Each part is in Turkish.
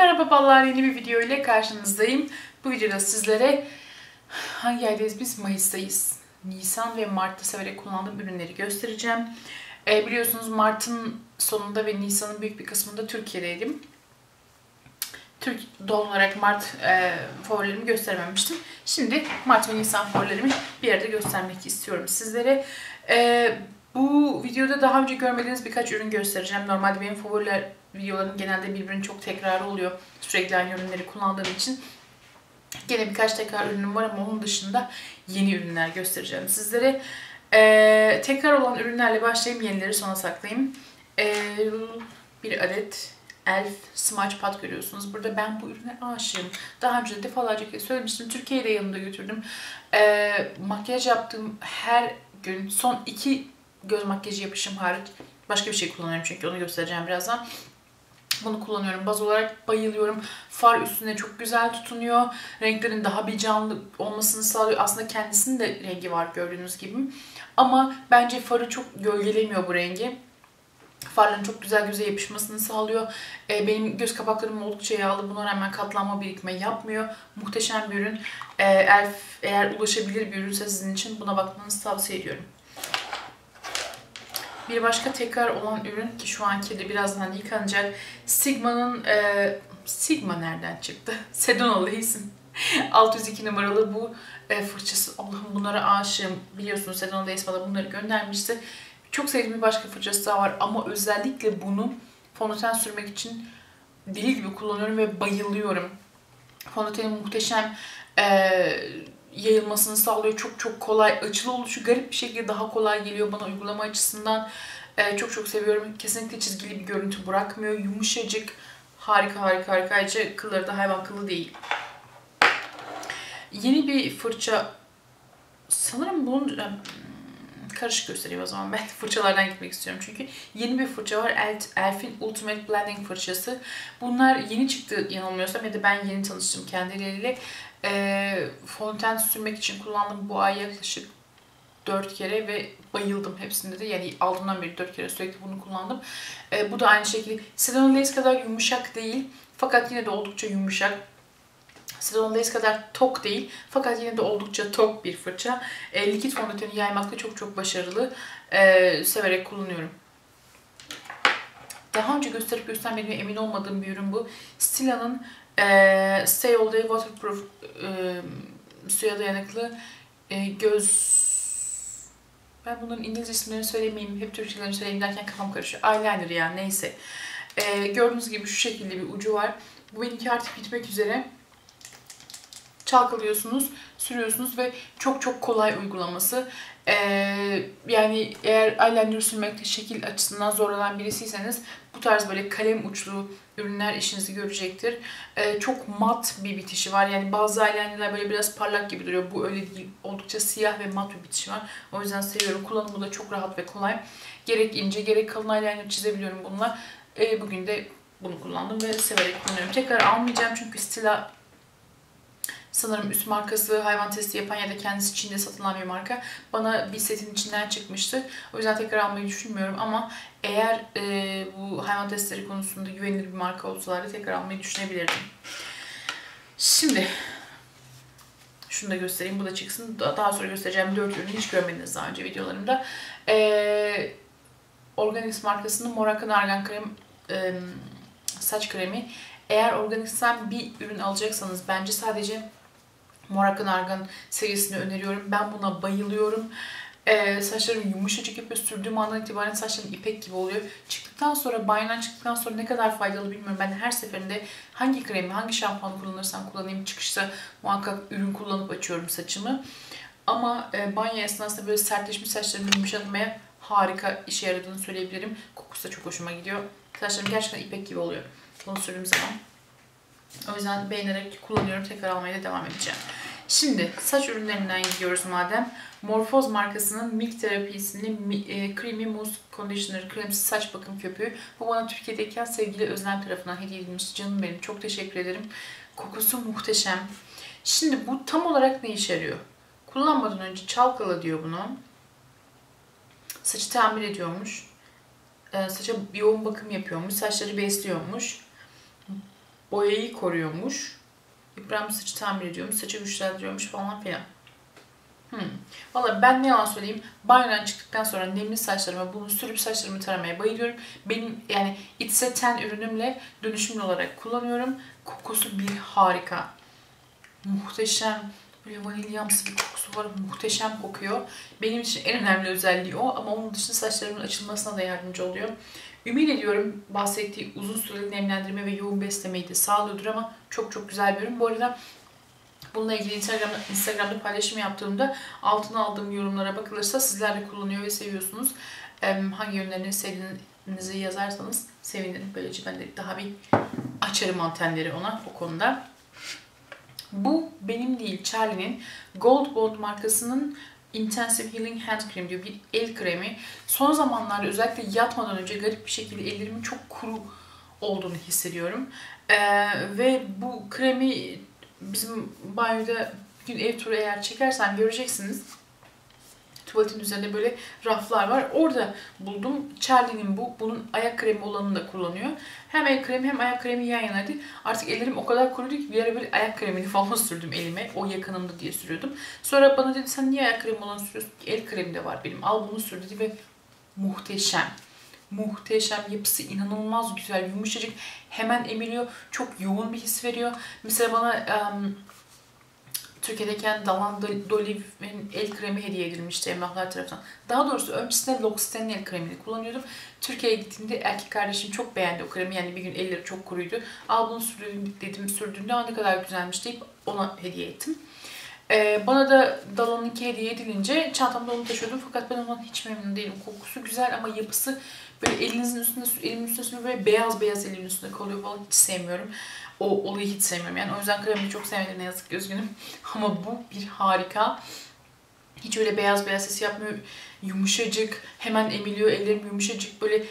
Merhaba ballar yeni bir video ile karşınızdayım. Bu videoda sizlere hangi aydayız biz? Mayıs'tayız. Nisan ve Mart'ta severek kullandığım ürünleri göstereceğim. E, biliyorsunuz Mart'ın sonunda ve Nisan'ın büyük bir kısmında Türkiye'deydim. Türk doğal olarak Mart e, favorilerimi göstermemiştim. Şimdi Mart ve Nisan favorilerimi bir yerde göstermek istiyorum sizlere. E, bu videoda daha önce görmediğiniz birkaç ürün göstereceğim. Normalde benim favoriler videolarım genelde birbirinin çok tekrarı oluyor. Sürekli aynı ürünleri kullandığım için. Gene birkaç tekrar ürünüm var ama onun dışında yeni ürünler göstereceğim sizlere. Ee, tekrar olan ürünlerle başlayayım. Yenileri sona saklayayım. Ee, bir adet Elf Smudge Pad görüyorsunuz. Burada ben bu ürüne aşığım. Daha önce de defalarca kez söylemiştim. Türkiye'de yanımda götürdüm. Ee, makyaj yaptığım her gün son iki göz makyajı yapışım hariç başka bir şey kullanıyorum çünkü onu göstereceğim birazdan. Bunu kullanıyorum. Baz olarak bayılıyorum. Far üstüne çok güzel tutunuyor. Renklerin daha bir canlı olmasını sağlıyor. Aslında kendisinin de rengi var gördüğünüz gibi. Ama bence farı çok gölgelemiyor bu rengi. Farların çok güzel göze yapışmasını sağlıyor. Ee, benim göz kapaklarım oldukça yağlı. Buna rağmen katlanma birikme yapmıyor. Muhteşem bir ürün. Ee, Elf eğer ulaşabilir bir ürünse sizin için buna bakmanızı tavsiye ediyorum. Bir başka tekrar olan ürün ki şu anki de birazdan yıkanacak. Sigma'nın e, Sigma nereden çıktı? Sedona Lace'in 602 numaralı bu e, fırçası. Allah'ım bunlara aşığım. Biliyorsunuz Sedona Lace bana bunları göndermişti. Çok sevdiğim bir başka fırçası daha var ama özellikle bunu fondöten sürmek için deli gibi kullanıyorum ve bayılıyorum. Fondötenin muhteşem e, yayılmasını sağlıyor. Çok çok kolay. Açılı oluşu garip bir şekilde daha kolay geliyor bana uygulama açısından. Ee, çok çok seviyorum. Kesinlikle çizgili bir görüntü bırakmıyor. Yumuşacık. Harika harika harika. Ayrıca kılları da hayvan kılı değil. Yeni bir fırça sanırım bunun karışık göstereyim o zaman. Ben fırçalardan gitmek istiyorum çünkü. Yeni bir fırça var. Elf'in Ultimate Blending fırçası. Bunlar yeni çıktı yanılmıyorsam ya da ben yeni tanıştım kendileriyle. E, fondöten sürmek için kullandım bu ay yaklaşık 4 kere ve bayıldım hepsinde de. Yani aldığımdan beri 4 kere sürekli bunu kullandım. E, bu da aynı şekilde Sedona Lace kadar yumuşak değil. Fakat yine de oldukça yumuşak. Lace kadar tok değil. Fakat yine de oldukça tok bir fırça. E, likit fondöteni yaymakta çok çok başarılı. E, severek kullanıyorum. Daha önce gösterip göstermediğime emin olmadığım bir ürün bu. Stila'nın e, Stay All Day Waterproof e, suya dayanıklı e, göz ben bunların İngilizce isimlerini söylemeyeyim, hep Türkçelerini söyleyeyim derken kafam karışıyor. Eyeliner yani neyse. E, gördüğünüz gibi şu şekilde bir ucu var. Bu benimki artık bitmek üzere. Çalkalıyorsunuz, sürüyorsunuz ve çok çok kolay uygulaması. Ee, yani eğer eyeliner sürmekte şekil açısından zorlanan birisiyseniz bu tarz böyle kalem uçlu ürünler işinizi görecektir. Ee, çok mat bir bitişi var. Yani bazı eyelinerler böyle biraz parlak gibi duruyor. Bu öyle değil. Oldukça siyah ve mat bir bitişi var. O yüzden seviyorum. Kullanımı da çok rahat ve kolay. Gerek ince gerek kalın eyeliner çizebiliyorum bununla. Ee, bugün de bunu kullandım ve severek kullanıyorum. Tekrar almayacağım çünkü Stila sanırım üst markası hayvan testi yapan ya da kendisi Çin'de satılan bir marka. Bana bir setin içinden çıkmıştı. O yüzden tekrar almayı düşünmüyorum ama eğer e, bu hayvan testleri konusunda güvenilir bir marka olsalardı tekrar almayı düşünebilirdim. Şimdi şunu da göstereyim. Bu da çıksın. Daha sonra göstereceğim 4 ürünü hiç görmediniz daha önce videolarımda. Ee, Organix markasının Morak'ın Argan Krem e, saç kremi. Eğer Organix'ten bir ürün alacaksanız bence sadece Morak'ın Argan serisini öneriyorum. Ben buna bayılıyorum. Ee, saçlarım yumuşacık yapıyor. Sürdüğüm andan itibaren saçlarım ipek gibi oluyor. Çıktıktan sonra, banyodan çıktıktan sonra ne kadar faydalı bilmiyorum. Ben her seferinde hangi kremi, hangi şampuanı kullanırsam kullanayım çıkışta muhakkak ürün kullanıp açıyorum saçımı. Ama e, banyo esnasında böyle sertleşmiş saçlarımı yumuşatmaya harika işe yaradığını söyleyebilirim. Kokusu da çok hoşuma gidiyor. Saçlarım gerçekten ipek gibi oluyor. Bunu sürdüğüm zaman. O yüzden beğenerek kullanıyorum. Tekrar almaya da devam edeceğim. Şimdi saç ürünlerinden gidiyoruz madem. Morphoz markasının Milk Therapy isimli e, Creamy Mousse Conditioner kremsiz saç bakım köpüğü. Bu bana Türkiye'deyken sevgili Özlem tarafından hediye edilmiş. Canım benim. Çok teşekkür ederim. Kokusu muhteşem. Şimdi bu tam olarak ne işe yarıyor? Kullanmadan önce çalkala diyor bunu. Saçı tamir ediyormuş. E, saça yoğun bakım yapıyormuş. Saçları besliyormuş. boyayı koruyormuş. İbrahim saçı tamir ediyormuş, saçı güçlendiriyormuş falan filan. Hmm. Valla ben ne yalan söyleyeyim. Banyodan çıktıktan sonra nemli saçlarıma bunu sürüp saçlarımı taramaya bayılıyorum. Benim yani It's a Ten ürünümle dönüşümlü olarak kullanıyorum. Kokusu bir harika. Muhteşem. Böyle vanilyamsı bir kokusu var. Muhteşem kokuyor. Benim için en önemli özelliği o. Ama onun dışında saçlarımın açılmasına da yardımcı oluyor. Ümit ediyorum bahsettiği uzun süreli nemlendirme ve yoğun beslemeyi de sağlıyordur ama çok çok güzel bir ürün. Bu arada Bununla ilgili Instagram'da, Instagram'da paylaşım yaptığımda altına aldığım yorumlara bakılırsa sizler de kullanıyor ve seviyorsunuz. Hangi yönlerini sevdiğinizi yazarsanız sevinirim. Böylece ben de daha bir açarım antenleri ona o konuda. Bu benim değil Charlie'nin Gold Bond markasının Intensive Healing Hand Cream diyor bir el kremi. Son zamanlarda özellikle yatmadan önce garip bir şekilde ellerimin çok kuru olduğunu hissediyorum. Ee, ve bu kremi bizim banyoda bir gün ev turu eğer çekersen göreceksiniz. Tuvaletin üzerinde böyle raflar var. Orada buldum. Charlie'nin bu. Bunun ayak kremi olanını da kullanıyor. Hem el kremi hem ayak kremi yan yanaydı. Artık ellerim o kadar kuruydu ki bir ara böyle ayak kremini falan sürdüm elime. O yakınımda diye sürüyordum. Sonra bana dedi sen niye ayak kremi olanı sürüyorsun? El kremi de var benim. Al bunu sür dedi ve muhteşem. Muhteşem. Yapısı inanılmaz güzel. Yumuşacık. Hemen emiliyor. Çok yoğun bir his veriyor. Mesela bana um, Türkiye'deyken Dalan Doliv'in el kremi hediye edilmişti Emrahlar tarafından. Daha doğrusu öncesinde L'Occitane'in el kremini kullanıyordum. Türkiye'ye gittiğimde erkek kardeşim çok beğendi o kremi. Yani bir gün elleri çok kuruydu. Al bunu sürdüm dedim sürdüğünde ne kadar güzelmiş deyip ona hediye ettim. Ee, bana da Dalan'ınki hediye edilince çantamda onu taşıyordum fakat ben ondan hiç memnun değilim. Kokusu güzel ama yapısı böyle elinizin üstünde, elimin üstünde böyle beyaz beyaz elimin üstünde kalıyor falan hiç sevmiyorum. O olayı hiç sevmiyorum. Yani o yüzden kremi çok sevmedim ne yazık ki üzgünüm. Ama bu bir harika. Hiç öyle beyaz beyaz ses yapmıyor. Yumuşacık, hemen emiliyor. Ellerim yumuşacık böyle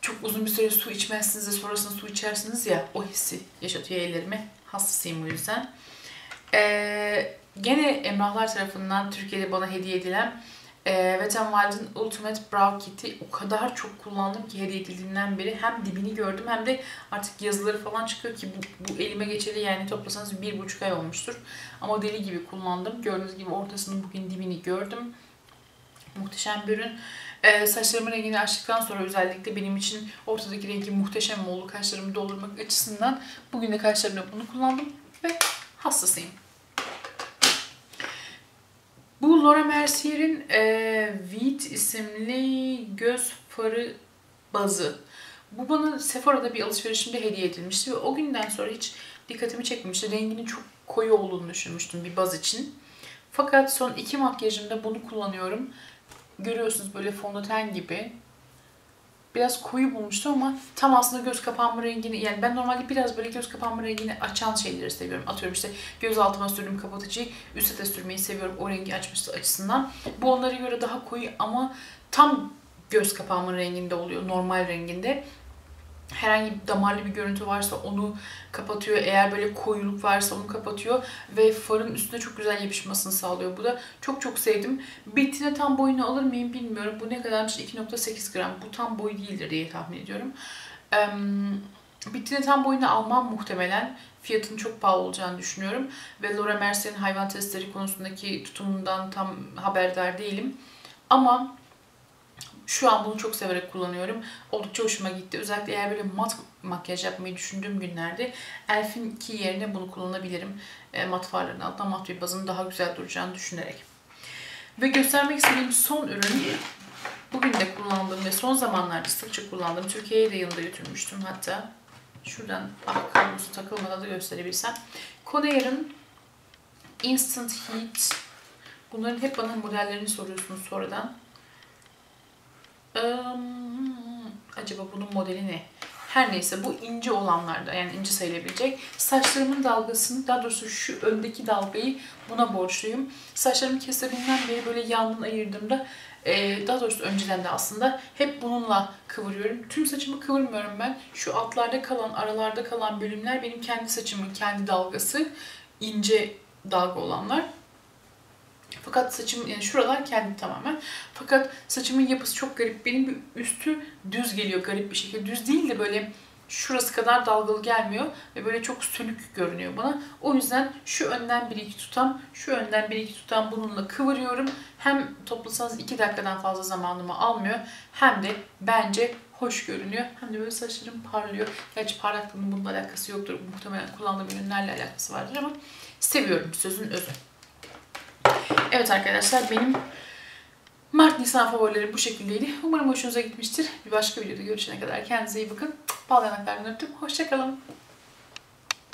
çok uzun bir süre su içmezsiniz de sonrasında su içersiniz ya o hissi yaşatıyor ellerime. Hassasıyım bu yüzden. Ee, gene Emrahlar tarafından Türkiye'de bana hediye edilen e, Wet n Wild'ın Ultimate Brow Kit'i o kadar çok kullandım ki hediye edildiğinden beri hem dibini gördüm hem de artık yazıları falan çıkıyor ki bu, bu elime geçeli yani toplasanız bir buçuk ay olmuştur. Ama deli gibi kullandım. Gördüğünüz gibi ortasını bugün dibini gördüm. Muhteşem bir ürün. Ee, saçlarımın rengini açtıktan sonra özellikle benim için ortadaki rengi muhteşem oldu. Kaşlarımı doldurmak açısından bugün de kaşlarımda bunu kullandım ve hassasıyım. Bu Laura Mercier'in e, Wheat isimli göz farı bazı. Bu bana Sephora'da bir alışverişimde hediye edilmişti ve o günden sonra hiç dikkatimi çekmemişti. Renginin çok koyu olduğunu düşünmüştüm bir baz için. Fakat son iki makyajımda bunu kullanıyorum. Görüyorsunuz böyle fondöten gibi biraz koyu bulmuştum ama tam aslında göz kapağımın rengini yani ben normalde biraz böyle göz kapağımın rengini açan şeyleri seviyorum. Atıyorum işte göz altıma sürdüğüm kapatıcıyı üstte de sürmeyi seviyorum o rengi açması açısından. Bu onlara göre daha koyu ama tam göz kapağımın renginde oluyor normal renginde herhangi bir damarlı bir görüntü varsa onu kapatıyor. Eğer böyle koyuluk varsa onu kapatıyor. Ve farın üstüne çok güzel yapışmasını sağlıyor. Bu da çok çok sevdim. Bittiğinde tam boyunu alır mıyım bilmiyorum. Bu ne kadarmış? 2.8 gram. Bu tam boy değildir diye tahmin ediyorum. Ee, tam boyunu almam muhtemelen. Fiyatının çok pahalı olacağını düşünüyorum. Ve Laura Mercer'in hayvan testleri konusundaki tutumundan tam haberdar değilim. Ama şu an bunu çok severek kullanıyorum. Oldukça hoşuma gitti. Özellikle eğer böyle mat makyaj yapmayı düşündüğüm günlerde Elf'in ki yerine bunu kullanabilirim. E, mat farların altında mat bir bazın daha güzel duracağını düşünerek. Ve göstermek istediğim son ürün bugün de kullandığım ve son zamanlarda sıkça kullandığım Türkiye'ye de yanında götürmüştüm hatta. Şuradan kablosu takılmadan da gösterebilsem. Conair'ın Instant Heat Bunların hep bana modellerini soruyorsunuz sonradan acaba bunun modeli ne? Her neyse bu ince olanlarda yani ince sayılabilecek. Saçlarımın dalgasını daha doğrusu şu öndeki dalgayı buna borçluyum. Saçlarımı kestirdiğimden beri böyle yandan ayırdığımda daha doğrusu önceden de aslında hep bununla kıvırıyorum. Tüm saçımı kıvırmıyorum ben. Şu altlarda kalan, aralarda kalan bölümler benim kendi saçımın kendi dalgası. ince dalga olanlar. Fakat saçım yani şuralar kendi tamamen. Fakat saçımın yapısı çok garip. Benim bir üstü düz geliyor garip bir şekilde. Düz değil de böyle şurası kadar dalgalı gelmiyor ve böyle çok sönük görünüyor bana. O yüzden şu önden bir iki tutam, şu önden bir iki tutam bununla kıvırıyorum. Hem toplasanız 2 dakikadan fazla zamanımı almıyor hem de bence hoş görünüyor. Hem de böyle saçlarım parlıyor. Gerçi parlaklığının bununla alakası yoktur. Muhtemelen kullandığım ürünlerle alakası vardır ama seviyorum sözün özü. Evet arkadaşlar benim Mart Nisan favorilerim bu şekildeydi. Umarım hoşunuza gitmiştir. Bir başka videoda görüşene kadar kendinize iyi bakın. Bal yanaklarından öptüm. Hoşçakalın.